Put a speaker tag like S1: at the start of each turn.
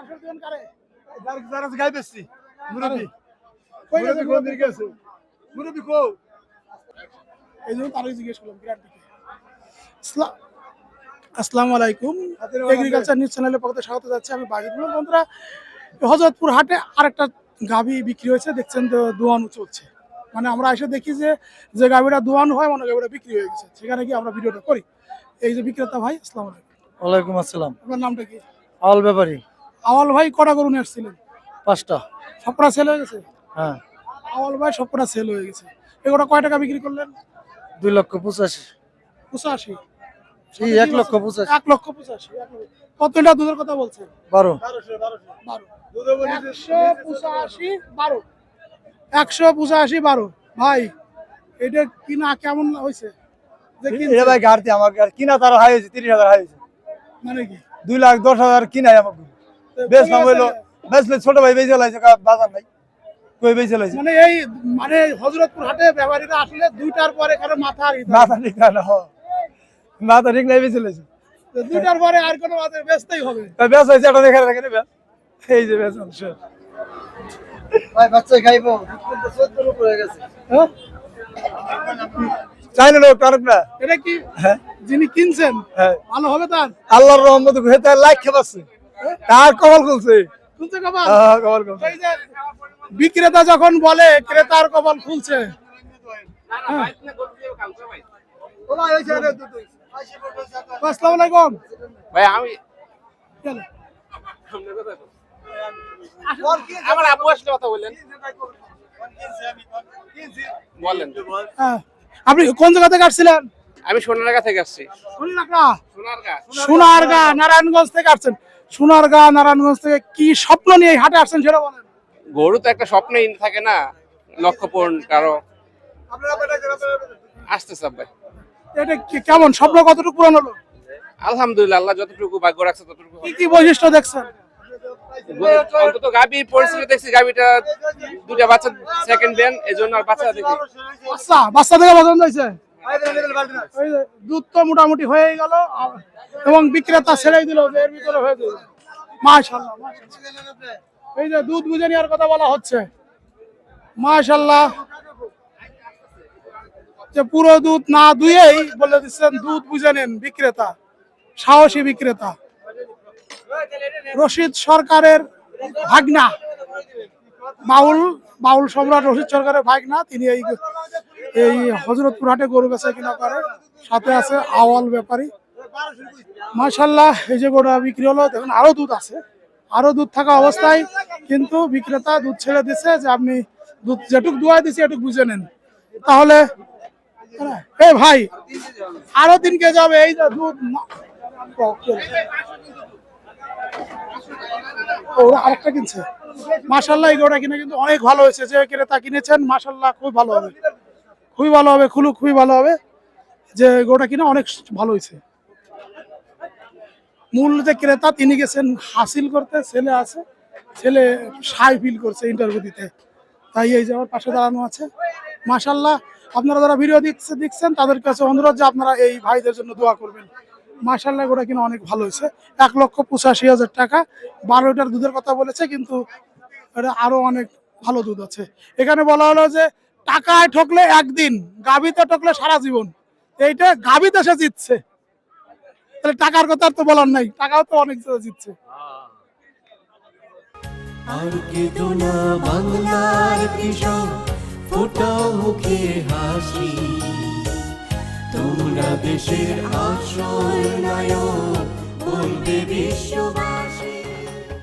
S1: পাঁচশো দিবেন কারে?
S2: যার যার আছে গাই বেশি মুরব্বি।
S1: কই
S2: কোন দিকে আছে? মুরব্বি কো?
S1: এই জন্য তারই জিজ্ঞেস করলাম গ্যারান্টি আসসালামু আলাইকুম। এগ্রিকালচার নিউজ পক্ষ স্বাগত যাচ্ছে আমি বাজিদুল বন্ধুরা হজরতপুর হাটে আরেকটা গাভি বিক্রি হয়েছে। দেখছেন তো দোয়ানো চলছে। মানে আমরা এসে দেখি যে যে গাভিটা দোয়ানো হয় মানে গাভিটা বিক্রি হয়ে গেছে। সেখানে গিয়ে আমরা ভিডিওটা করি। এই যে বিক্রেতা ভাই আসসালামু আলাইকুম।
S2: ওয়ালাইকুম আসসালাম।
S1: আপনার নামটা কি?
S2: আওয়াল ব্যাপারী।
S1: আওয়াল ভাই কটা গরু নিয়ে আসছিলেন?
S2: পাঁচটা।
S1: সবকটা সেল হয়ে গেছে?
S2: হ্যাঁ।
S1: আওয়াল ভাই সবকটা সেল হয়ে গেছে। এগুলো কয় টাকা বিক্রি করলেন?
S2: দুই লক্ষ পঁচাশি।
S1: পঁচাশি?
S2: এক লক্ষ পঁচাশি।
S1: এক লক্ষ পঁচাশি কত লিটার দুধের কথা বলছেন?
S2: বারো।
S1: একশো পঁচাশি বারো। একশো পঁচাশি বারো। ভাই এটা কিনা কেমন হয়েছে?
S2: এটা ভাই গাড়তি আমার গাড়ি কিনা তার হাই হয়েছে তিরিশ হাজার হাই হয়েছে।
S1: মানে কি?
S2: দুই লাখ দশ হাজার কিনাই আমার নাম হইল? বেচলে ছোট ভাই বেঁচে লাইছে বাজার নাই। কই বেঁচে লাইছে?
S1: মানে এই মানে হজরতপুর হাটে ব্যাপারীরা আসলে দুইটার পরে কারও মাথা আর
S2: মাথা ঠিক না না মাথা ঠিক নাই বেঁচে লাইছে।
S1: দুইটার পরে আর কোনো মাথা বেচতেই হবে।
S2: তাই বেশ হয়েছে এটা দেখে রাখেন এই যে বেশ ভাই বাচ্চা খাইবো। উপরে হয়ে গেছে।
S1: হ্যাঁ?
S2: লোক টানুক না।
S1: এটা কি?
S2: হ্যাঁ।
S1: যিনি কিনছেন
S2: হ্যাঁ।
S1: ভালো হবে তার?
S2: আল্লাহর রহমত লাইক খেপাচ্ছে। তার কপাল খুলছে?
S1: কপাল?
S2: হ্যাঁ, কপাল খুলছে।
S1: বিক্রেতা যখন বলে ক্রেতার কপাল খুলছে। হ্যাঁ। আসসালামু আলাইকুম।
S3: ভাই আমি আমার আব্বু আসলে কথা বললেন। বলেন।
S1: হ্যাঁ। আপনি কোন জায়গা থেকে আসছিলেন?
S3: আমি সোনারগা থেকে আসছি।
S1: সোনারগা?
S3: সোনারগা।
S1: সোনারগা নারায়ণগঞ্জ থেকে আসছেন। সোনারগা নারায়ণগঞ্জ থেকে কি স্বপ্ন নিয়ে হাটে আসছেন সেটা বলেন।
S3: গরু তো একটা স্বপ্নই থাকে না লক্ষ্য পূরণ কারও। আসতে ভাই।
S1: এটা কেমন স্বপ্ন কতটুকু পূরণ হলো?
S3: আলহামদুলিল্লাহ আল্লাহ যতটুকু ভাগ্য রাখছে ততটুকু
S1: কি কি বৈশিষ্ট্য দেখছেন?
S3: অন্তত গাবি পরিস্থিতি দেখছি গাবিটা দুটা বাচ্চা সেকেন্ড দেন এই জন্য আর বাচ্চা দেখি।
S1: বাচ্চা বাচ্চা থেকে পছন্দ হয়েছে? দুধ তো মোটামুটি হয়ে গেল এবং বিক্রেতা দিল এর ভিতরে হয়ে যাবে মাশাল্লাহ এই যে দুধ বুঝে নেওয়ার কথা বলা হচ্ছে। মাশাল্লাহ যে পুরো দুধ না দুয়েই বলে দিচ্ছেন, দুধ বুঝে নেন বিক্রেতা, সাহসী বিক্রেতা। রশিদ সরকারের ভাগনা। বাউল বাউল সম্রাট রশিদ সরকারের ভাগনা, তিনি এই এই হজরতপুর হাটে গরু বেচা কিনা করে সাথে আছে আওয়াল ব্যাপারী। মাশাল্লাহ এই যে গরুটা বিক্রি হলো, দেখুন, আরও দুধ আছে। আরও দুধ থাকা অবস্থায় কিন্তু বিক্রেতা দুধ ছেড়ে দিছে যে আপনি দুধ যেটুক দুয়াই দিছে, এটুক বুঝে নেন। তাহলে, এ ভাই, আরও দিনকে যাবে এই দুধ ওরা আরেকটা কিনছে। মাশাল্লাহ এই গরুটা কিনে কিন্তু অনেক ভালো হয়েছে। যে ক্রেতা কিনেছেন মাশাল্লাহ খুব ভালো হবে। খুবই ভালো হবে খুলু খুবই ভালো হবে। যে গোটা কিনা অনেক ভালো হয়েছে। মূল যে ক্রেতা, তিনি গেছেন হাসিল করতে, ছেলে আছে, ছেলে সাই ফিল করছে ইন্টারভিউ দিতে। তাই এই যে আমার পাশে দাঁড়ানো আছে। মাশাল্লাহ আপনারা যারা ভিডিও দিচ্ছে, দেখছেন, তাদের কাছে অনুরোধ যে আপনারা এই ভাইদের জন্য দোয়া করবেন। মাশাল্লাহ গোটা কিনা অনেক ভালো হয়েছে। এক লক্ষ পঁচাশি হাজার টাকা বারো লিটার দুধের কথা বলেছে, কিন্তু এটা আরও অনেক ভালো দুধ আছে। এখানে বলা হলো যে টাকায় ঠকলে একদিন গাবিতে ঠকলে সারা জীবন। এইটা গাবিতে সে জিতছে। তাহলে টাকার কথা তো বলার নাই, টাকাও তো অনেক জিতছে।
S4: আর কেঁদো না বাংলার কৃষক, ফোটাও মুখে হাসি। তোমরা দেশের আসল নায়ক, বলবে বিশ্ববাসী।